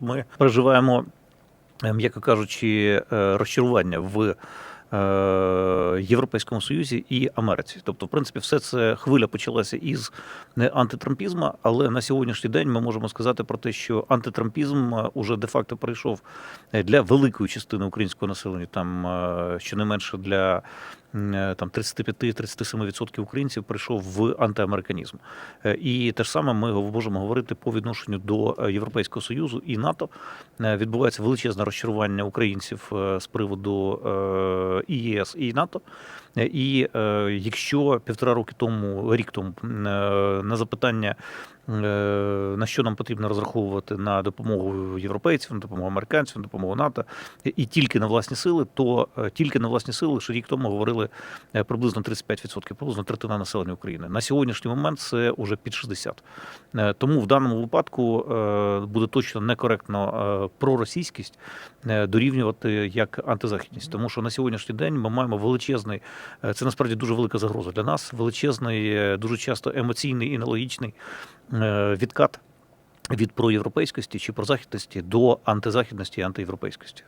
Ми переживаємо, е, м'яко кажучи, е, розчарування в е, Європейському Союзі і Америці. Тобто, в принципі, все це хвиля почалася із антитрампізму, але на сьогоднішній день ми можемо сказати про те, що антитрампізм уже де-факто прийшов для великої частини українського населення, там щонайменше для там 35-37% українців прийшов в антиамериканізм. Е, І те ж саме ми можемо говорити по відношенню до е, Європейського Союзу і НАТО. Е, Відбувається величезне розчарування українців е, з приводу е, і ЄС і НАТО. Е, І е, якщо півтора роки тому, рік тому, е, на запитання, е, на що нам потрібно розраховувати на допомогу європейців, на допомогу американців, на допомогу НАТО, і тільки на власні сили, то е, тільки на власні сили лише рік тому говорили е, приблизно 35%, приблизно третина населення України. На сьогоднішній момент це вже під 60%. Е, Тому в даному випадку е, буде точно некоректно проросійськість дорівнювати як антизахідність. Тому що на сьогоднішній день ми маємо величезний, це насправді дуже велика загроза для нас, величезний, дуже часто емоційний і нелогічний відкат від проєвропейськості чи прозахідності до антизахідності і антиєвропейськості.